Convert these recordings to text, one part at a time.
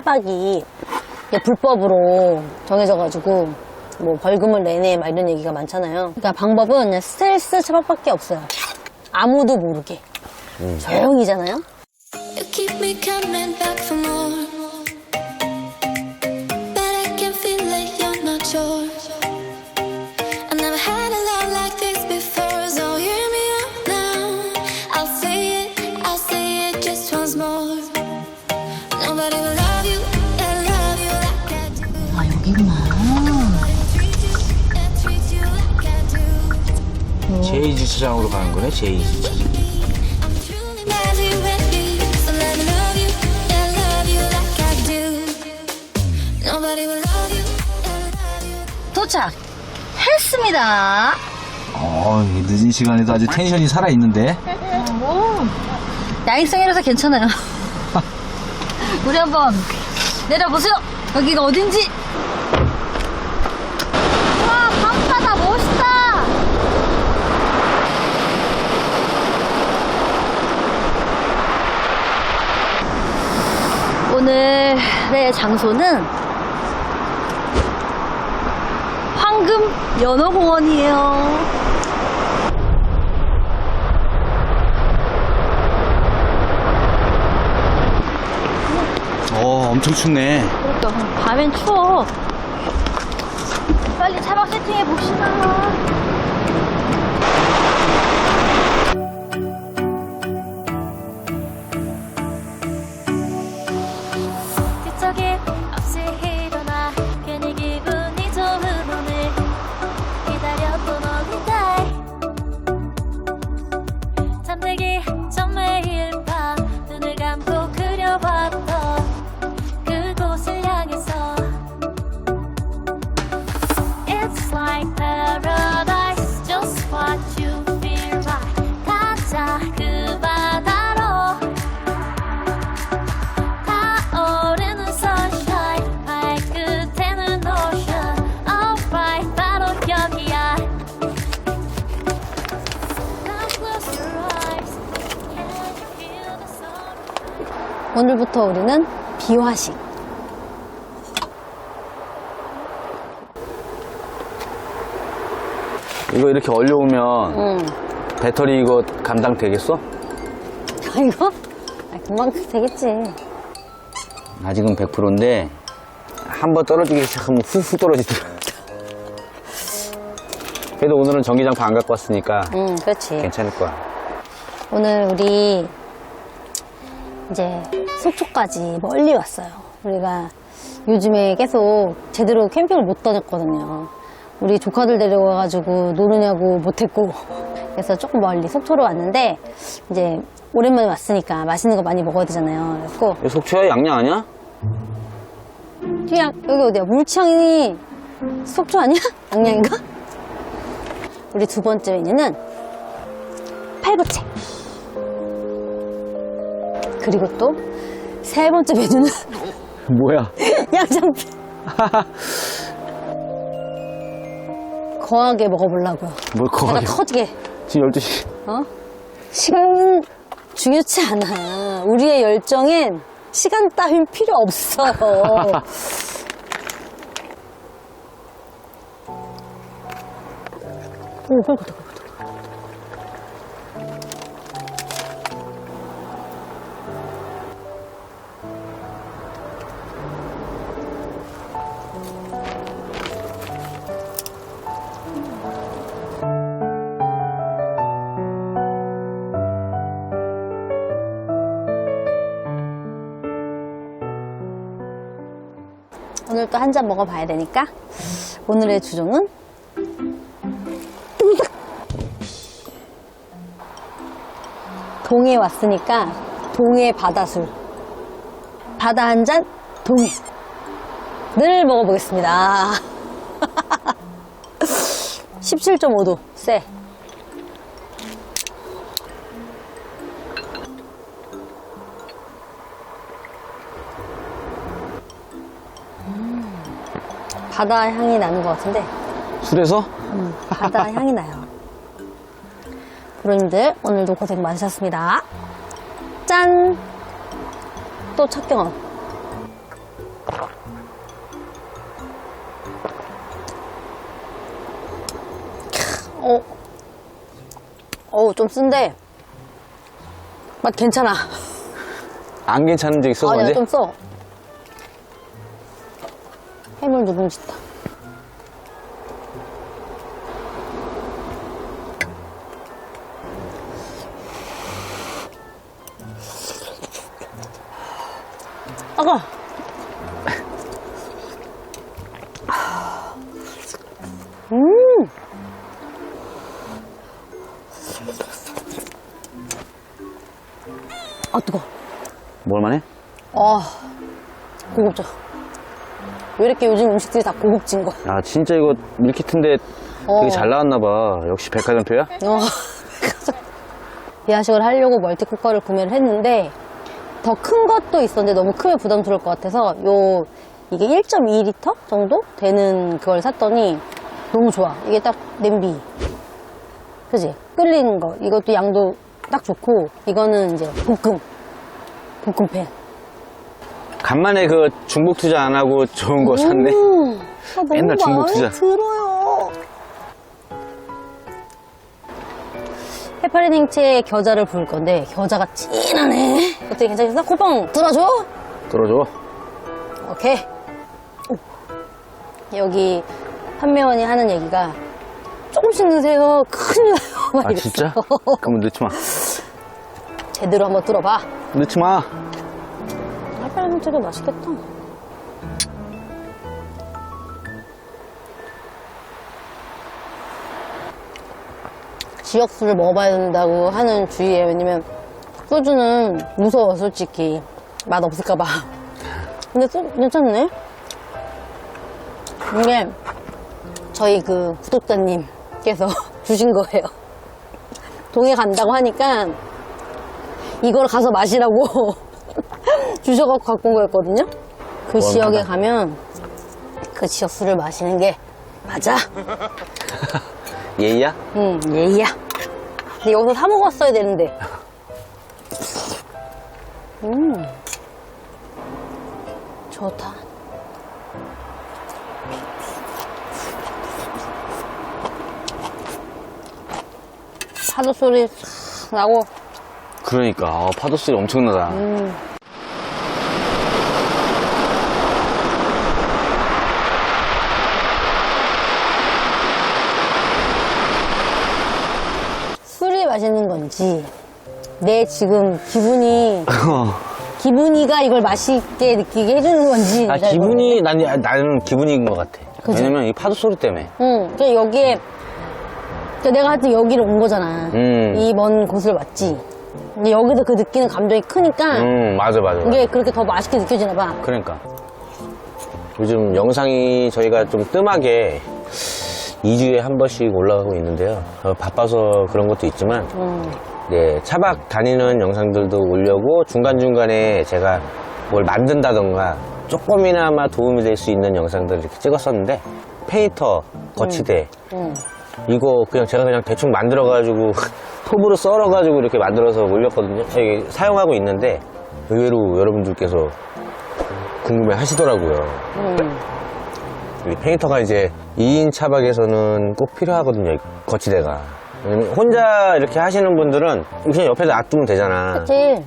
차박이 이게 불법으로 정해져가지고 뭐 벌금을 내네 막 이런 얘기가 많잖아요. 그러니까 방법은 그냥 스텔스 차박밖에 없어요. 아무도 모르게 조용히잖아요. 제이지 시장으로 가는 거네, 제이지 시장. I'm truly madly ready, so let me love you, and love you like I do. Nobody will love you, and love you. 도착 했습니다. 어, 이 늦은 시간에도 아주 텐션이 살아있는데. 야행성이라서 괜찮아요. 우리 한번 내려보세요. 여기가 어딘지. 와, 밤바다 멋있다. 오늘의 장소는 황금 연어공원이에요. 어, 엄청 춥네. 그러니까 밤엔 추워. 빨리 차박 세팅해 봅시다. 오늘부터 우리는 비화식. 이거 이렇게 얼려오면 응. 배터리 이거 감당 되겠어? 아, 이거? 아, 금방 되겠지. 아직은 100%인데 한 번 떨어지기 시작하면 후후 떨어지더라. 그래도 오늘은 전기장판 안 갖고 왔으니까 응, 그렇지. 괜찮을 거야. 오늘 우리 이제 속초까지 멀리 왔어요. 우리가 요즘에 계속 제대로 캠핑을 못 다녔거든요. 우리 조카들 데려와가지고 노느냐고 못했고 그래서 조금 멀리 속초로 왔는데 이제 오랜만에 왔으니까 맛있는 거 많이 먹어야 되잖아요. 그래서 여기 속초야 양양 아니야? 그냥 여기 어디야? 물창이 속초 아니야? 양양인가? 우리 두 번째 메뉴는 팔보채. 그리고 또 세 번째 메뉴는 뭐야? 양장피. 거하게 먹어보려고요. 뭘 내가 거하게. 터지게. 지금 12시. 어? 시간 중요치 않아. 우리의 열정엔 시간 따윈 필요 없어요. 오, 헐거다, 헐거다. 오늘 또 한 잔 먹어봐야 되니까. 오늘의 주종은? 동해 왔으니까 동해 바다술. 바다 한 잔 동해. 늘 먹어보겠습니다. 17.5도 쎄 바다 향이 나는 것 같은데 술에서? 바다 향이 나요. 부모님들 오늘도 고생 많으셨습니다. 짠! 또 첫 경험. 어, 어우, 좀 쓴데. 맛 괜찮아. 안 괜찮은 적 있어, 아니야, 언제? 좀 써. 해물 누룽지다. 아가. 음. 아 뜨거. 뭘만 해? 아 고급져. 왜 이렇게 요즘 음식들이 다 고급진 거야? 아, 진짜 이거 밀키트인데 어. 되게 잘 나왔나봐. 역시 백화점표야? 어. 비아식을 하려고 멀티쿠커를 구매를 했는데 더 큰 것도 있었는데 너무 크면 부담스러울 것 같아서 요 이게 1.2리터 정도 되는 그걸 샀더니 너무 좋아. 이게 딱 냄비. 그지? 끓이는 거. 이것도 양도 딱 좋고 이거는 이제 볶음. 볶음팬. 간만에 그 중복 투자 안 하고 좋은 거 샀네. 음, 아, 너무 맨날 중복 마음에 투자. 들어요. 해파리냉채에 겨자를 부을 건데 겨자가 진하네. 어떻게 괜찮겠어? 콧방 들어줘. 들어줘. 오케이. 오. 여기 판매원이 하는 얘기가 조금씩 넣으세요. 큰일 나요. 막 아, 이랬어. 진짜? 그러면 넣지 마. 제대로 한번 들어봐. 넣지 마. 해파리냉채가 맛있겠다. 지역술을 먹어봐야 된다고 하는 주의예요. 왜냐면 소주는 무서워 솔직히 맛 없을까봐. 근데 또 괜찮네. 이게 저희 그 구독자님께서 주신 거예요. 동해 간다고 하니까 이걸 가서 마시라고 주셔갖고 갖고 온 거였거든요. 그 지역에 가면 그 지역 술을 마시는 게 맞아. 예의야? 응, 예의야. 근데 여기서 사 먹었어야 되는데. 음. 좋다. 파도 소리 싹 나고 그러니까. 어, 파도 소리 엄청나다. 술이 맛있는 건지 내 지금 기분이 기분이가 이걸 맛있게 느끼게 해주는 건지 아, 잘 기분이, 난, 아, 나는 기분인 것 같아. 그지? 왜냐면 이 파도 소리 때문에. 응, 그러니까 여기에 그러니까 내가 하여튼 여기를 온 거잖아. 음. 이 먼 곳을 왔지. 근데 여기서 그 느끼는 감정이 크니까 음, 맞아, 맞아. 맞아. 이게 그렇게 더 맛있게 느껴지나 봐. 그러니까. 요즘 영상이 저희가 좀 뜸하게 2주에 한 번씩 올라가고 있는데요. 어, 바빠서 그런 것도 있지만, 음. 네, 차박 다니는 영상들도 올려고 중간중간에 제가 뭘 만든다던가 조금이나마 도움이 될 수 있는 영상들을 이렇게 찍었었는데, 페인터, 거치대, 음. 이거 그냥 제가 그냥 대충 만들어가지고 톱으로 썰어가지고 이렇게 만들어서 올렸거든요. 이게 사용하고 있는데 의외로 여러분들께서 궁금해 하시더라고요. 음. 이 페인터가 이제 2인 차박에서는 꼭 필요하거든요. 이 거치대가. 혼자 이렇게 하시는 분들은 그냥 옆에 놔두면 되잖아. 그치?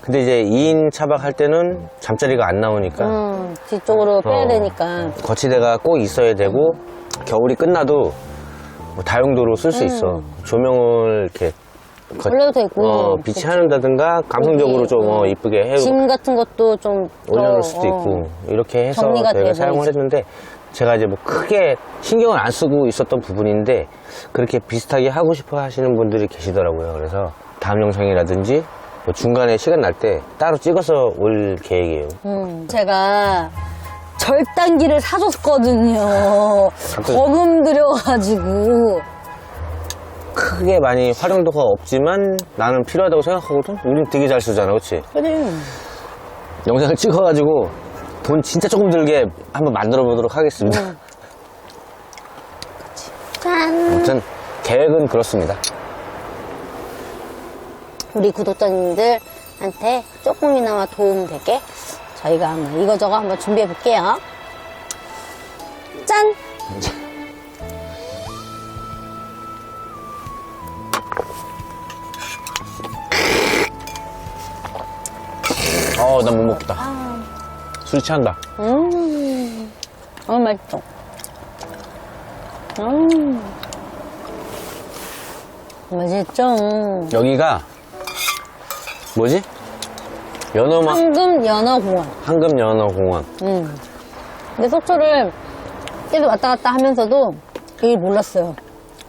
근데 이제 2인 차박할 때는 잠자리가 안 나오니까 음, 뒤쪽으로 빼야 어. 되니까. 거치대가 꼭 있어야 되고 겨울이 끝나도 뭐 다용도로 쓸 수 있어. 조명을 이렇게 거- 원래도 있고. 어, 비치한다든가 감성적으로 좀 어, 이쁘게 해 짐 같은 것도 좀. 올려놓을 더, 수도 어. 있고 이렇게 해서 정리가 저희가 되고 사용을. 했는데 제가 이제 뭐 크게 신경을 안 쓰고 있었던 부분인데 그렇게 비슷하게 하고 싶어 하시는 분들이 계시더라고요. 그래서 다음 영상이라든지 뭐 중간에 시간 날 때 따로 찍어서 올 계획이에요. 음, 제가 절단기를 사줬거든요. 거금 들여가지고. 크게 많이 활용도가 없지만 나는 필요하다고 생각하거든? 우린 되게 잘 쓰잖아, 그치? 그래. 영상을 찍어가지고 돈 진짜 조금 들게 한번 만들어 보도록 하겠습니다. 짠. 아무튼 계획은 그렇습니다. 우리 구독자님들한테 조금이나마 도움 되게 저희가 한번 이거저거 한번 준비해 볼게요. 짠! 어, 난못 먹겠다. 술이 취한다. 음, 너무 맛있어. 음, 맛있죠? 여기가 뭐지? 연어막 황금 연어공원. 황금 연어 공원. 음. 근데 속초를 계속 왔다 갔다 하면서도 이걸 몰랐어요.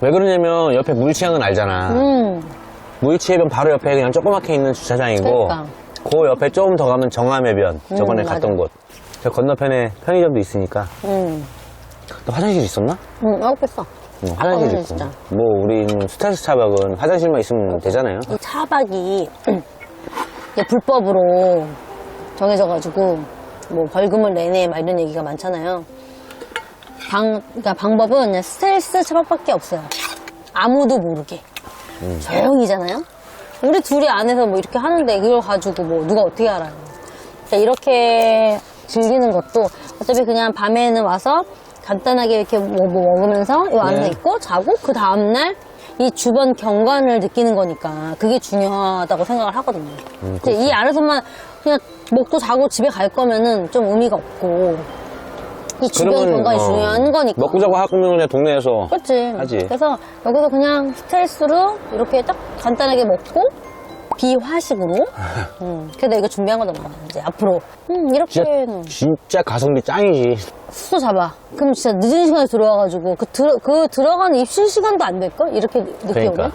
왜 그러냐면 옆에 물치항은 알잖아. 음, 물치해변 바로 옆에 그냥 조그맣게 있는 주차장이고 그러니까. 그 옆에 조금 더 가면 정암해변 저번에 음, 갔던 맞아. 곳. 저 건너편에 편의점도 있으니까. 음, 또 화장실 있었나? 음, 맛있겠어. 응, 화장실 아, 있고. 진짜. 뭐 우리는 스타일스 차박은 화장실만 있으면 되잖아요. 이 차박이 이게 불법으로 정해져가지고 뭐 벌금을 내내 막 이런 얘기가 많잖아요. 방, 그러니까 방법은 그냥 스텔스 차박밖에 없어요. 아무도 모르게 조용히잖아요. 우리 둘이 안에서 뭐 이렇게 하는데 이걸 가지고 뭐 누가 어떻게 알아요? 그러니까 이렇게 즐기는 것도 어차피 그냥 밤에는 와서 간단하게 이렇게 뭐, 뭐 먹으면서 이 안에 네. 있고 자고 그 다음날 이 주변 경관을 느끼는 거니까 그게 중요하다고 생각을 하거든요. 근데 이 안에서만 그냥 먹고 자고 집에 갈 거면은 좀 의미가 없고 이 주변 경관이 어, 중요한 거니까. 먹고 자고 하면 그냥 동네에서 그렇지. 하지. 그래서 여기서 그냥 스트레스로 이렇게 딱 간단하게 먹고 비화식으로. 음, 그래도 이거 준비한 거잖아. 이제 앞으로. 음, 진짜, 이렇게는 진짜 가성비 짱이지. 숙소 잡아. 그럼 진짜 늦은 시간에 들어와가지고 그, 들어, 그 들어가는 입실 시간도 안 될걸? 이렇게 늦게 그러니까. 오면?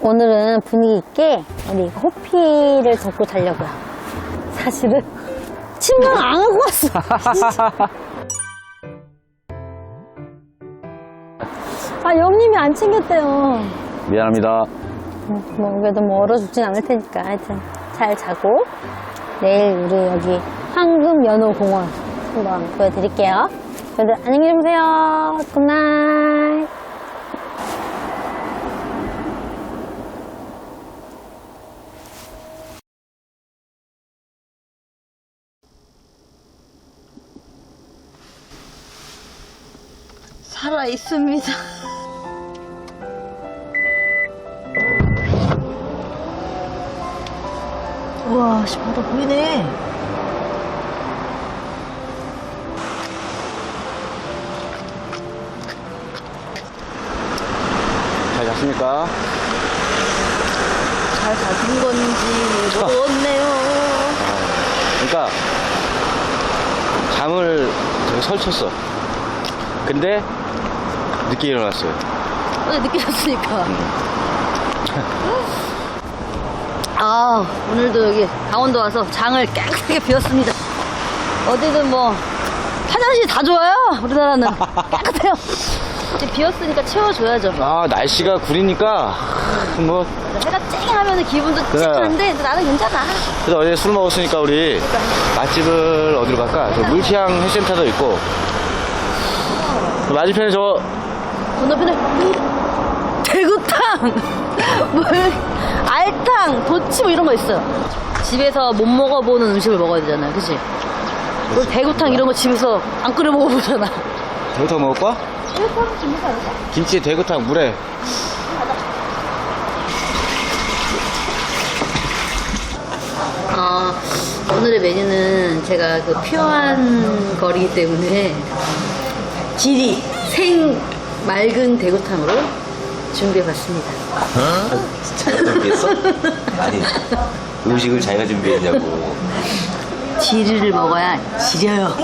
오늘은 분위기 있게 우리 이거 호피를 덮고 자려고요. 사실은 침낭 안 하고 왔어. 아, 영님이 안 챙겼대요. 미안합니다. 뭐, 그래도 뭐 얼어 죽진 않을 테니까 하여튼 잘 자고 내일 우리 여기 황금 연호공원 한번 보여드릴게요. 여러분들 안녕히 주무세요. 굿나잇. 살아 있습니다. 우와, 씨, 바다 보이네. 잤습니까? 잘 잡은 건지 모르겠네요. 그러니까 잠을 되게 설쳤어. 근데 늦게 일어났어요. 어제 늦게 잤으니까. 아, 오늘도 여기 강원도 와서 장을 깨끗하게 비웠습니다. 어디든 뭐, 화장실 다 좋아요. 우리나라는. 깨끗해요. 이제 비었으니까 채워줘야죠. 아 날씨가 구리니까 하, 뭐 해가 쨍 하면 기분도 찡한데 나는 괜찮아. 그래서 어제 술 먹었으니까 우리 맛집을 어디로 갈까? 저 물티향 해센터도 있고 맞은편에 저 건너편에 대구탕, 물, 뭐, 알탕, 도치 뭐 이런 거 있어. 집에서 못 먹어보는 음식을 먹어야 되잖아요, 그치? 뭐 대구탕 이런 거 집에서 안 끓여 먹어보잖아. 대구탕 먹을 거? 1포랑 김치 다르다. 김치 대구탕 물에 아, 오늘의 메뉴는 제가 그 표한 거리이기 때문에 지리 생 맑은 대구탕으로 준비해봤습니다. 어? 자기가 준비했어? 아니 음식을 자기가 준비했냐고 지리를 먹어야 지려요.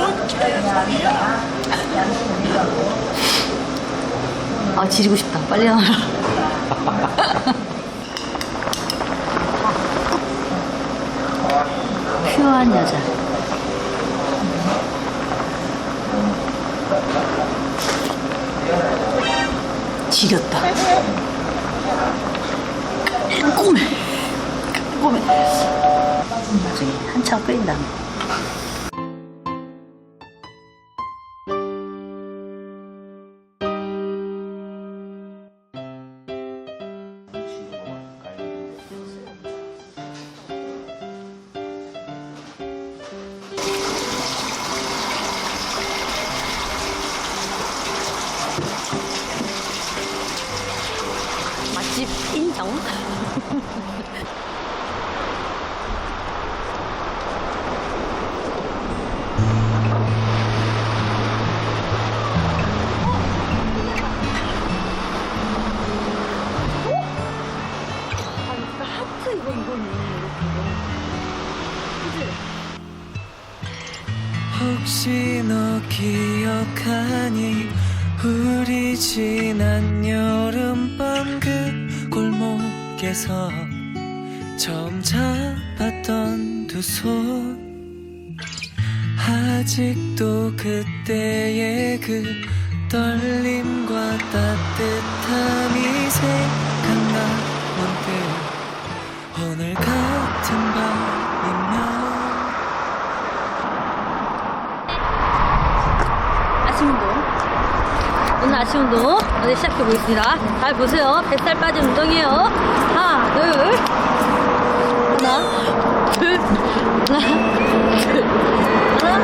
아, 지리고 싶다. 빨리 나와라. 퓨어한 여자. 지렸다. 꼬매. 꼬매. 나중에 한참 끓인 다음에. 인정. 혹시 너 기억하니 우리 지난 여름밤 그 골목에서 처음 잡았던 두 손 아직도 그때의 그 떨림과 따뜻함이 생각나 문득 오늘 같은 밤이면 아침 운동. 오늘 아침 운동 어제 시작해 보겠습니다. 잘 보세요. 뱃살 빠진 운동이에요. 하나, 둘. 하나, 둘. 하나, 둘. 하나,